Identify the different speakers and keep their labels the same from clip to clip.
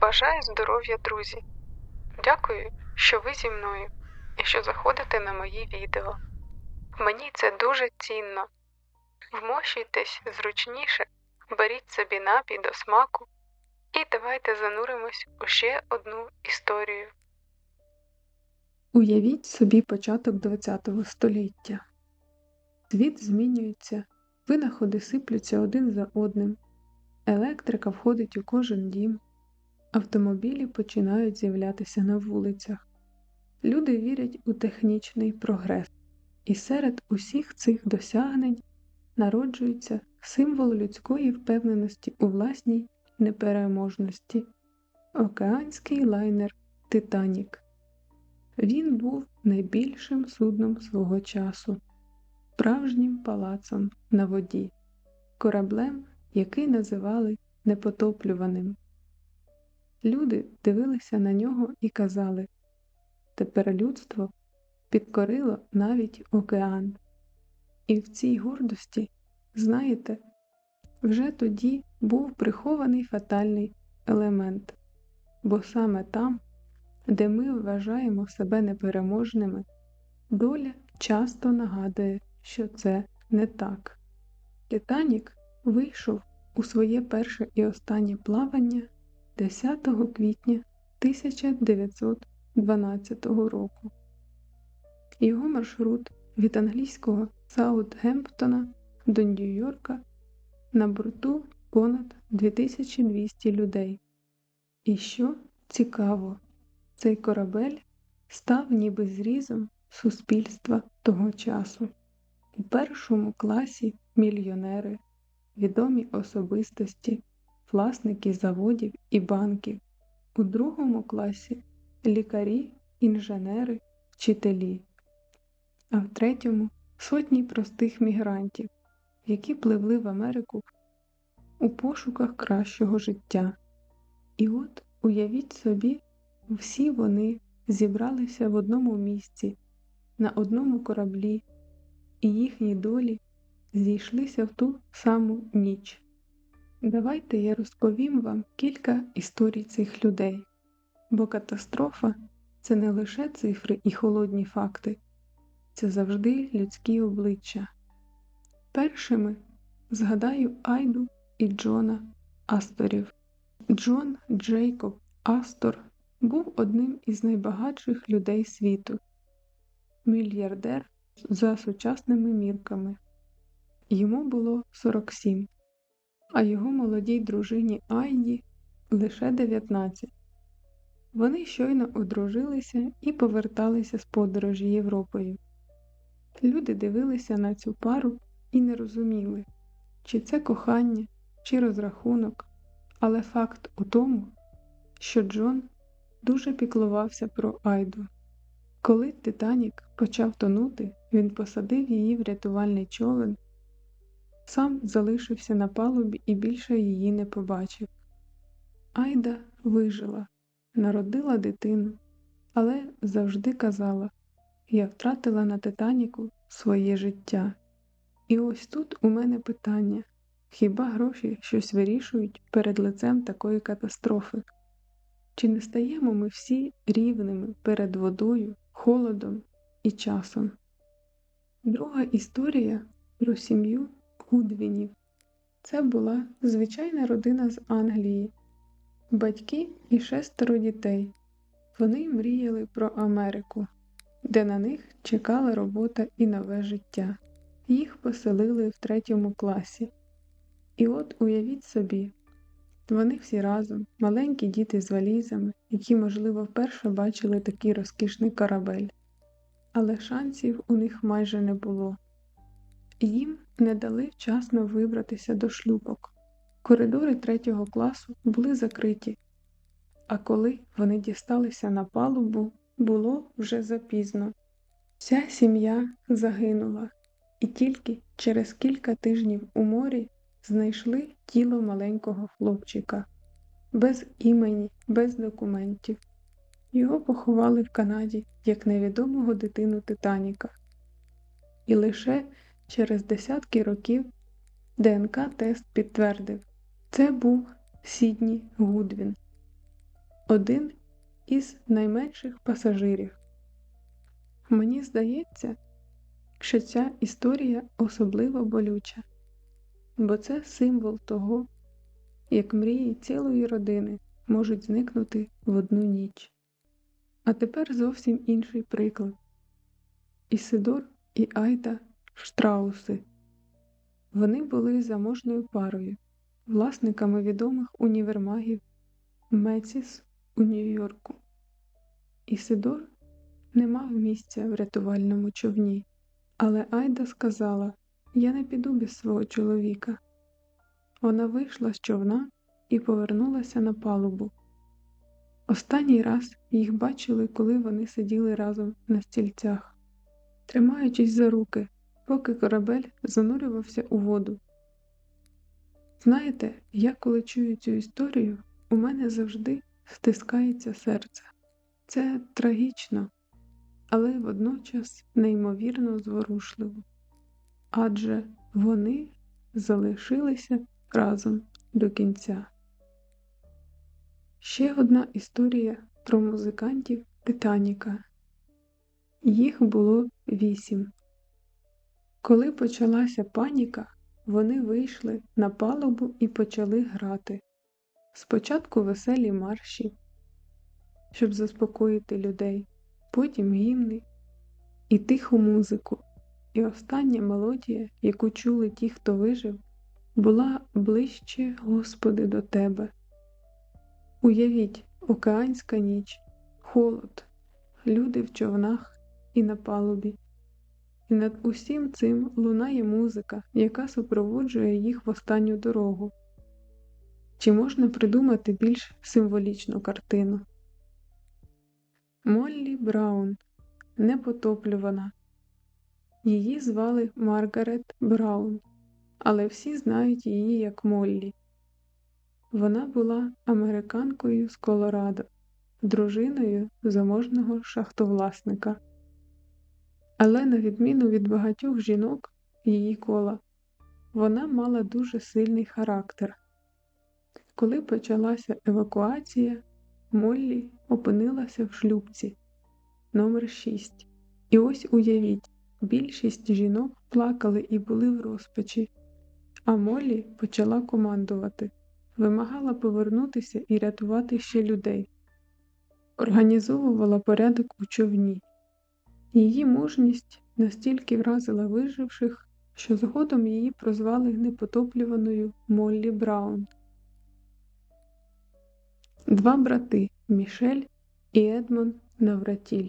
Speaker 1: Бажаю здоров'я, друзі! Дякую, що ви зі мною і що заходите на мої відео. Мені це дуже цінно. Вмощуйтесь зручніше, беріть собі напій до смаку і давайте зануримось у ще одну історію.
Speaker 2: Уявіть собі початок ХХ століття. Світ змінюється, винаходи сиплються один за одним, електрика входить у кожен дім, автомобілі починають з'являтися на вулицях. Люди вірять у технічний прогрес, і серед усіх цих досягнень народжується символ людської впевненості у власній непереможності океанський лайнер Титанік. Він був найбільшим судном свого часу, справжнім палацом на воді, кораблем, який називали непотоплюваним. Люди дивилися на нього і казали тепер людство підкорило навіть океан. І в цій гордості, знаєте, вже тоді був прихований фатальний елемент, бо саме там, де ми вважаємо себе непереможними, доля часто нагадує, що це не так. Титанік вийшов у своє перше і останнє плавання 10 квітня 1912 року. Його маршрут від англійського Саутгемптона до Нью-Йорка на борту понад 2200 людей. І що цікаво, цей корабель став ніби зрізом суспільства того часу. У першому класі мільйонери, відомі особистості, власники заводів і банків, у другому класі лікарі, інженери, вчителі, а в третьому сотні простих мігрантів, які пливли в Америку у пошуках кращого життя. І от уявіть собі, всі вони зібралися в одному місці, на одному кораблі, і їхні долі зійшлися в ту саму ніч. Давайте я розповім вам кілька історій цих людей, бо катастрофа це не лише цифри і холодні факти, це завжди людські обличчя. Першими згадаю Айду і Джона Асторів. Джон Джейкоб Астор був одним із найбагатших людей світу, мільярдер за сучасними мірками. Йому було 47, а його молодій дружині Айді лише 19. Вони щойно одружилися і поверталися з подорожі Європою. Люди дивилися на цю пару і не розуміли, чи це кохання, чи розрахунок, але факт у тому, що Джон дуже піклувався про Айду. Коли Титанік почав тонути, він посадив її в рятувальний човен, сам залишився на палубі і більше її не побачив. Айда вижила, народила дитину, але завжди казала я втратила на Титаніку своє життя. І ось тут у мене питання хіба гроші щось вирішують перед лицем такої катастрофи? Чи не стаємо ми всі рівними перед водою, холодом і часом? Друга історія про сім'ю Гудвінів. Це була звичайна родина з Англії, батьки і шестеро дітей. Вони мріяли про Америку, де на них чекала робота і нове життя. Їх поселили в третьому класі. І от уявіть собі, вони всі разом, маленькі діти з валізами, які, можливо, вперше бачили такий розкішний корабель, але шансів у них майже не було. Їм не дали вчасно вибратися до шлюпок. Коридори третього класу були закриті, а коли вони дісталися на палубу, було вже запізно. Вся сім'я загинула, і тільки через кілька тижнів у морі знайшли тіло маленького хлопчика, без імені, без документів. Його поховали в Канаді як невідомого дитину Титаніка. І лише через десятки років ДНК-тест підтвердив це був Сідні Гудвін. один із найменших пасажирів. Мені здається, що ця історія особливо болюча, бо це символ того, як мрії цілої родини можуть зникнути в одну ніч. А тепер зовсім інший приклад. Ісидор і Айда Штрауси. Вони були заможною парою, власниками відомих універмагів Меціс у Нью-Йорку. Ісидор не мав місця в рятувальному човні, але Айда сказала: Я не піду без свого чоловіка. Вона вийшла з човна і повернулася на палубу. Останній раз їх бачили, коли вони сиділи разом на стільцях, тримаючись за руки, поки корабель занурювався у воду. Знаєте, я коли чую цю історію, у мене завжди стискається серце. Це трагічно, але водночас неймовірно зворушливо, адже вони залишилися разом до кінця. Ще одна історія про музикантів Титаніка. Їх було вісім. Коли почалася паніка, вони вийшли на палубу і почали грати. Спочатку веселі марші, щоб заспокоїти людей, потім гімни і тиху музику. І остання мелодія, яку чули ті, хто вижив, була ближче, Господи, до Тебе. Уявіть, океанська ніч, холод, люди в човнах і на палубі. І над усім цим лунає музика, яка супроводжує їх в останню дорогу. Чи можна придумати більш символічну картину? Моллі Браун непотоплювана. Її звали Маргарет Браун, але всі знають її як Моллі. Вона була американкою з Колорадо, дружиною заможного шахтовласника. Але, на відміну від багатьох жінок її кола, вона мала дуже сильний характер. Коли почалася евакуація, Моллі опинилася в шлюбці номер 6 І ось уявіть, більшість жінок плакали і були в розпачі, а Моллі почала командувати, вимагала повернутися і рятувати ще людей, організовувала порядок у човні. Її мужність настільки вразила виживших, що згодом її прозвали непотоплюваною Моллі Браун. Два брати Мішель і Едмон Навратіль.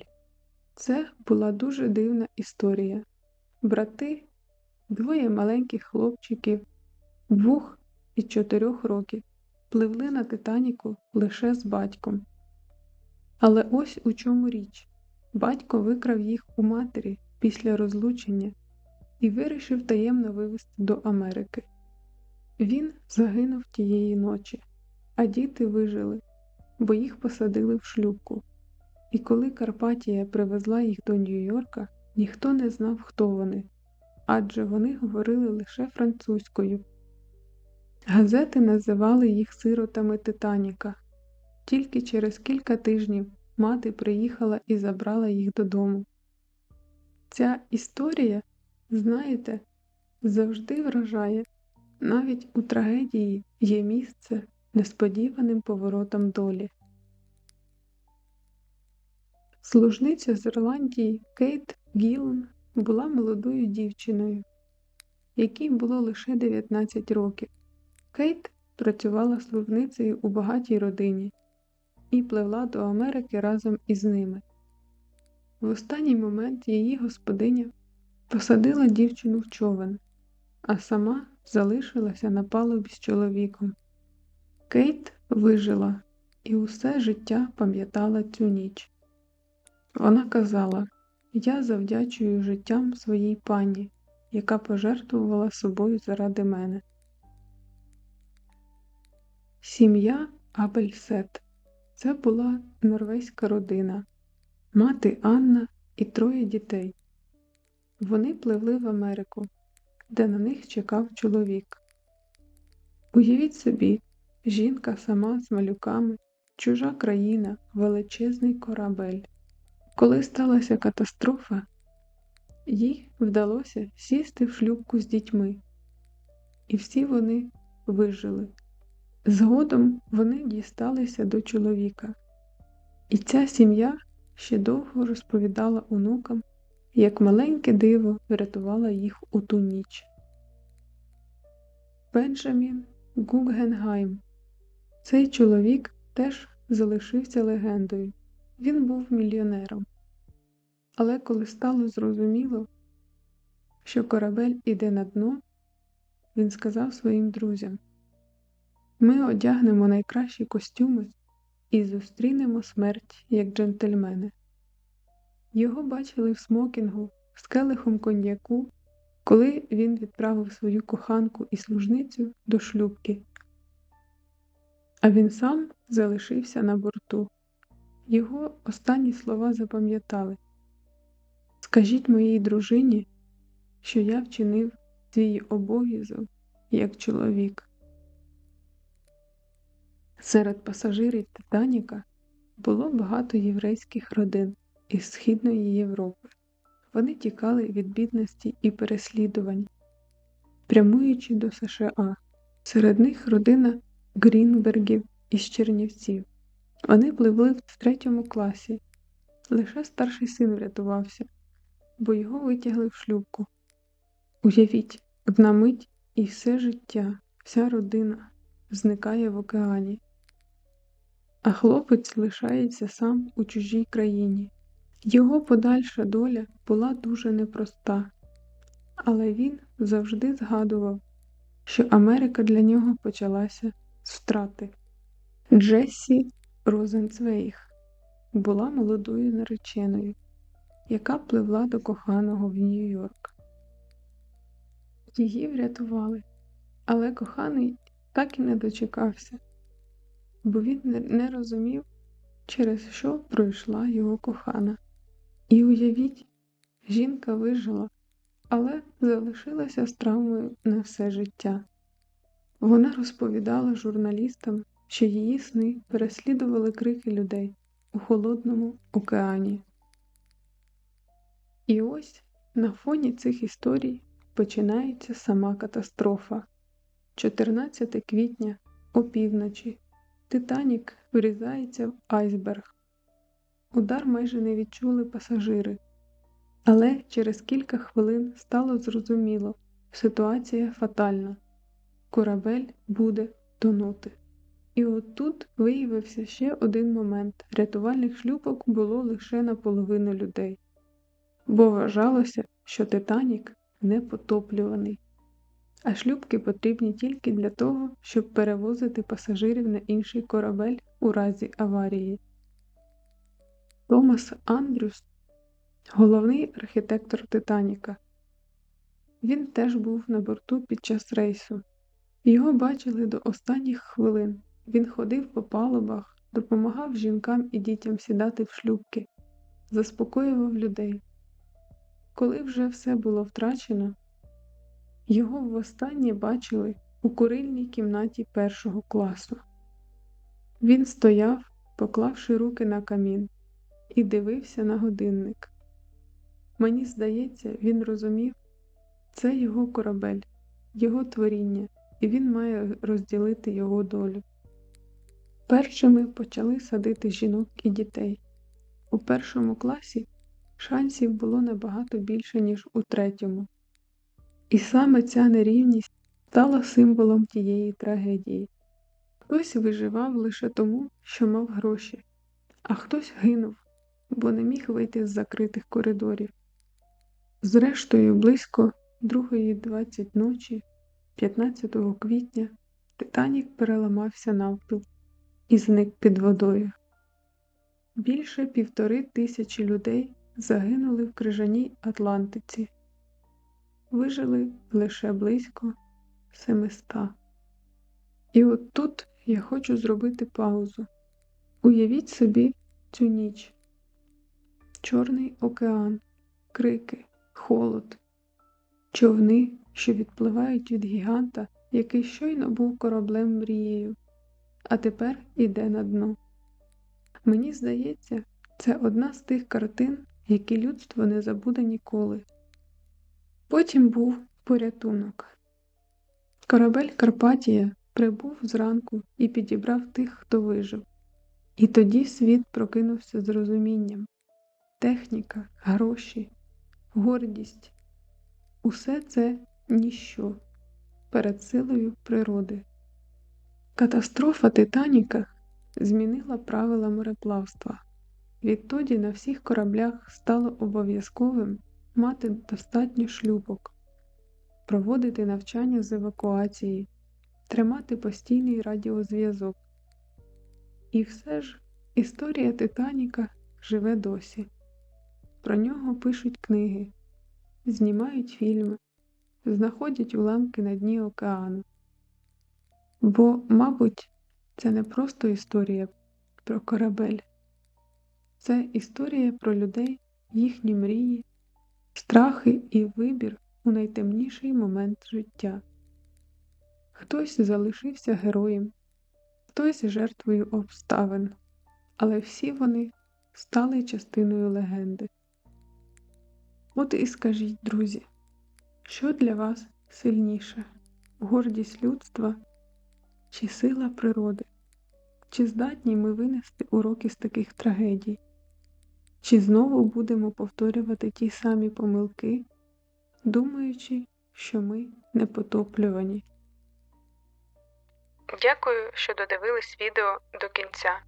Speaker 2: Це була дуже дивна історія. Брати, двоє маленьких хлопчиків, двох і чотирьох років, пливли на Титаніку лише з батьком. Але ось у чому річ батько викрав їх у матері після розлучення і вирішив таємно вивезти до Америки. Він загинув тієї ночі, а діти вижили, бо їх посадили в шлюбку. І коли Карпатія привезла їх до Нью-Йорка, ніхто не знав, хто вони, адже вони говорили лише французькою. Газети називали їх сиротами Титаніка. Тільки через кілька тижнів мати приїхала і забрала їх додому. Ця історія, знаєте, завжди вражає, навіть у трагедії є місце несподіваним поворотом долі. Служниця з Ірландії Кейт Гілн була молодою дівчиною, якій було лише 19 років. Кейт працювала служницею у багатій родині і пливла до Америки разом із ними. В останній момент її господиня посадила дівчину в човен, а сама залишилася на палубі з чоловіком. Кейт вижила і усе життя пам'ятала цю ніч. Вона казала Я завдячую життям своїй пані, яка пожертвувала собою заради мене. Сім'я Абельсет це була норвезька родина, мати Анна і троє дітей. Вони пливли в Америку, де на них чекав чоловік. Уявіть собі, жінка сама з малюками чужа країна, величезний корабель. Коли сталася катастрофа, їй вдалося сісти в шлюпку з дітьми, і всі вони вижили. Згодом вони дісталися до чоловіка, і ця сім'я ще довго розповідала онукам, як маленьке диво врятувала їх у ту ніч. Бенджамін Гуггенгайм. Цей чоловік теж залишився легендою. Він був мільйонером. Але коли стало зрозуміло, що корабель іде на дно, він сказав своїм друзям: Ми одягнемо найкращі костюми і зустрінемо смерть як джентльмени. Його бачили в смокінгу з келихом коньяку, коли він відправив свою коханку і служницю до шлюбки. А він сам залишився на борту. Його останні слова запам'ятали Скажіть моїй дружині, що я вчинив свій обов'язок як чоловік. Серед пасажирів Титаніка було багато єврейських родин із Східної Європи. Вони тікали від бідності і переслідувань, прямуючи до США. Серед них родина Грінбергів із Чернівців. Вони пливли в третьому класі. Лише старший син врятувався, бо його витягли в шлюбку. Уявіть, одна мить і все життя, вся родина зникає в океані, а хлопець лишається сам у чужій країні. Його подальша доля була дуже непроста, але він завжди згадував, що Америка для нього почалася з втрати. Джессі Розенцвейх була молодою нареченою, яка пливла до коханого в Нью-Йорк. Її врятували, але коханий так і не дочекався, бо він не- розумів, через що пройшла його кохана. І уявіть, жінка вижила, але залишилася з травмою на все життя. Вона розповідала журналістам, що її сни переслідували крики людей у холодному океані. І ось на фоні цих історій починається сама катастрофа. 14 квітня опівночі Титанік врізається в айсберг. Удар майже не відчули пасажири, але через кілька хвилин стало зрозуміло, ситуація фатальна. Корабель буде тонути. І от тут виявився ще один момент: рятувальних шлюпок було лише наполовину людей, бо вважалося, що Титанік не потоплюваний, а шлюпки потрібні тільки для того, щоб перевозити пасажирів на інший корабель у разі аварії. Томас Андрюс головний архітектор Титаніка. Він теж був на борту під час рейсу. Його бачили до останніх хвилин. Він ходив по палубах, допомагав жінкам і дітям сідати в шлюбки, заспокоював людей. Коли вже все було втрачено, його востаннє бачили у курильній кімнаті першого класу. Він стояв, поклавши руки на камін, і дивився на годинник. Мені здається, він розумів, це його корабель, його творіння, і він має розділити його долю. Першими почали садити жінок і дітей. У першому класі шансів було набагато більше, ніж у третьому. І саме ця нерівність стала символом тієї трагедії. Хтось виживав лише тому, що мав гроші, а хтось гинув, бо не міг вийти з закритих коридорів. Зрештою, близько 2.20 ночі, 15 квітня, Титанік переламався навпіл і зник під водою. Більше півтори тисячі людей загинули в крижаній Атлантиці, вижили лише близько 700. І от тут я хочу зробити паузу. Уявіть собі цю ніч, Чорний океан, крики, холод, човни, що відпливають від гіганта, який щойно був кораблем мрією, а тепер іде на дно. Мені здається, це одна з тих картин, які людство не забуде ніколи. Потім був порятунок. Корабель Карпатія прибув зранку і підібрав тих, хто вижив. І тоді світ прокинувся з розумінням. Техніка, гроші, гордість усе це ніщо перед силою природи. Катастрофа Титаніка змінила правила мореплавства. Відтоді на всіх кораблях стало обов'язковим мати достатньо шлюпок, проводити навчання з евакуації, тримати постійний радіозв'язок. І все ж історія Титаніка живе досі. Про нього пишуть книги, знімають фільми, знаходять уламки на дні океану. Бо, мабуть, це не просто історія про корабель, це історія про людей, їхні мрії, страхи і вибір у найтемніший момент життя. Хтось залишився героєм, хтось жертвою обставин, але всі вони стали частиною легенди. От і скажіть, друзі, що для вас сильніше гордість людства чи сила природи? Чи здатні ми винести уроки з таких трагедій? Чи знову будемо повторювати ті самі помилки, думаючи, що ми непотоплювані?
Speaker 1: Дякую, що додивились відео до кінця.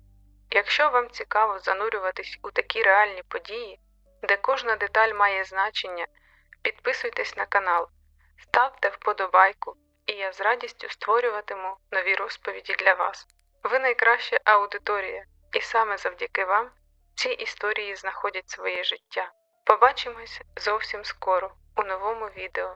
Speaker 1: Якщо вам цікаво занурюватись у такі реальні події, де кожна деталь має значення, підписуйтесь на канал, ставте вподобайку, і я з радістю створюватиму нові розповіді для вас. Ви найкраща аудиторія, і саме завдяки вам ці історії знаходять своє життя. Побачимось зовсім скоро у новому відео.